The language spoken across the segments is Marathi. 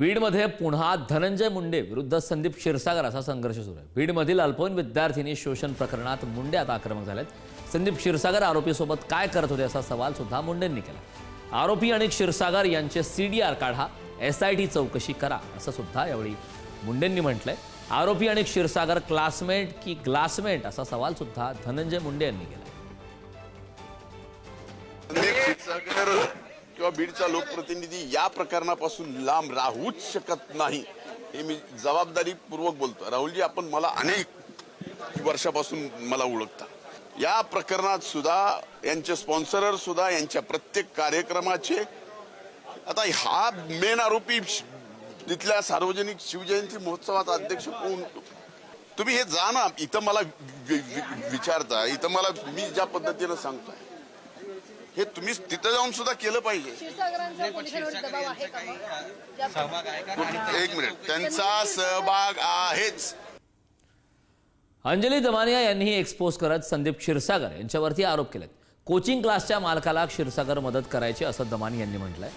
बीडमध्ये पुन्हा धनंजय मुंडे विरुद्ध संदीप क्षीरसागर असा संघर्ष सुरू आहे. बीडमधील अल्पवयीन विद्यार्थिनी शोषण प्रकरणात मुंडे आता आक्रमक झालेत. संदीप क्षीरसागर आरोपीसोबत काय करत होते असा सवाल सुद्धा मुंडेंनी केला. आरोपी आणि क्षीरसागर यांचे सी डी आर काढा एस आय टी चौकशी करा असं सुद्धा यावेळी मुंडेंनी म्हटलंय. आरोपी आणि क्षीरसागर क्लासमेट की ग्लासमेट असा सवाल सुद्धा धनंजय मुंडे यांनी केला किंवा बीडचा लोकप्रतिनिधी या प्रकरणापासून लांब राहूच शकत नाही. हे मी जबाबदारीपूर्वक बोलतो राहुलजी आपण मला अनेक वर्षापासून मला ओळखता. या प्रकरणात सुद्धा यांचे स्पॉन्सरर सुद्धा यांच्या प्रत्येक कार्यक्रमाचे आता हा मेन आरोपी तिथल्या सार्वजनिक शिवजयंती महोत्सवाचा अध्यक्ष कोण? तुम्ही हे जा ना. इथं मला विचारता. इथं मला मी ज्या पद्धतीनं सांगतोय. हे तुम्ही तिथं जाऊन सुद्धा केलं पाहिजे. एक मिनिट. त्यांचा सहभाग आहेच. अंजली दमानिया यांनीही एक्सपोज करत संदीप क्षीरसागर यांच्यावरती आरोप केलेत. कोचिंग क्लासच्या मालकाला क्षीरसागर मदत करायची असं दमानी यांनी म्हटलंय.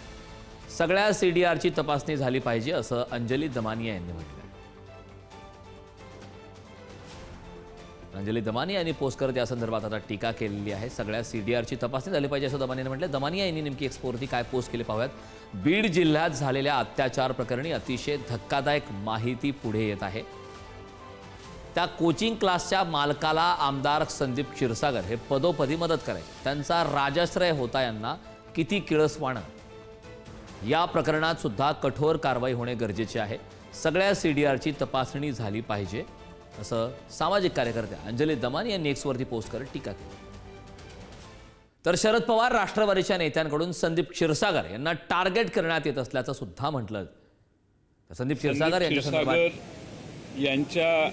सगळ्या सीडीआरची तपासणी झाली पाहिजे असं अंजली दमानिया यांनी म्हटलंय. अंजली दमानिया यांनी पोस्ट करत या संदर्भात आता टीका केलेली आहे. सगळ्या सी डी आरची तपासणी झाली पाहिजे असं दमानियाने म्हटलं दमानिया यांनी नेमकी एक्सपोवरती काय पोस्ट केले पाहूयात. बीड जिल्ह्यात झालेल्या अत्याचार प्रकरणी अतिशय धक्कादायक माहिती पुढे येत आहे. त्या कोचिंग क्लासच्या मालकाला आमदार संदीप क्षीरसागर हे पदोपदी मदत करायचे त्यांचा राजाश्रय होता यांना किती किळसवाणं या प्रकरणात सुद्धा कठोर कारवाई होणे गरजेचे आहे. सगळ्या सी डी आरची तपासणी झाली पाहिजे. असं सामाजिक कार्यकर्ते अंजली दमानी यांनी एक्सवरती पोस्ट करत टीका केली. तर शरद पवार राष्ट्रवादीच्या नेत्यांकडून संदीप क्षीरसागर यांना टार्गेट करण्यात येत असल्याचं सुद्धा म्हटलं. संदीप क्षीरसागर यांच्या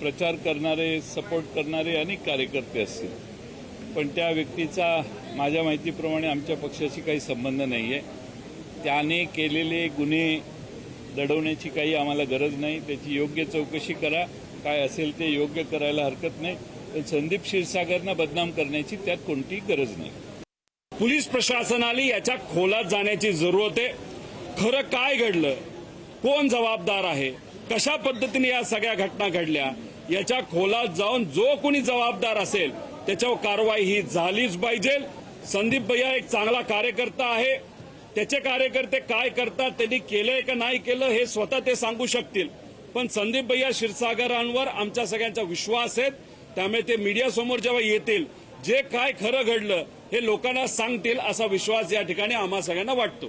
प्रचार करणारे सपोर्ट करणारे अनेक कार्यकर्ते असतील. पण त्या व्यक्तीचा माझ्या माहितीप्रमाणे आमच्या पक्षाशी काही संबंध नाही आहे त्याने केलेले गुन्हे दडवण्याची काही आम्हाला गरज नाही. त्याची योग्य चौकशी करा. काय असेल ते योग्य करायला हरकत नाही. पण संदीप क्षीरसागरना बदनाम करण्याची त्यात कोणतीही गरज नाही. पोलीस प्रशासनाने याच्या खोलात जाण्याची जरूरत आहे. खरं काय घडलं? कोण जबाबदार आहे? कशा पद्धतीने या सगळ्या घटना घडल्या? याच्या खोलात जाऊन जो कोणी जबाबदार असेल त्याच्यावर कारवाई ही झालीच पाहिजे. संदीप भैया एक चांगला कार्यकर्ता आहे. त्याचे कार्यकर्ते काय करतात त्यांनी केलंय का नाही केलं हे स्वतः ते सांगू शकतील. पण संदीप भैया क्षीरसागरांवर आमच्या सगळ्यांचा विश्वास आहे. त्यामुळे ते मीडियासमोर जेव्हा येतील जे काय खरं घडलं हे लोकांना सांगतील असा विश्वास या ठिकाणी आम्हा सगळ्यांना वाटतो.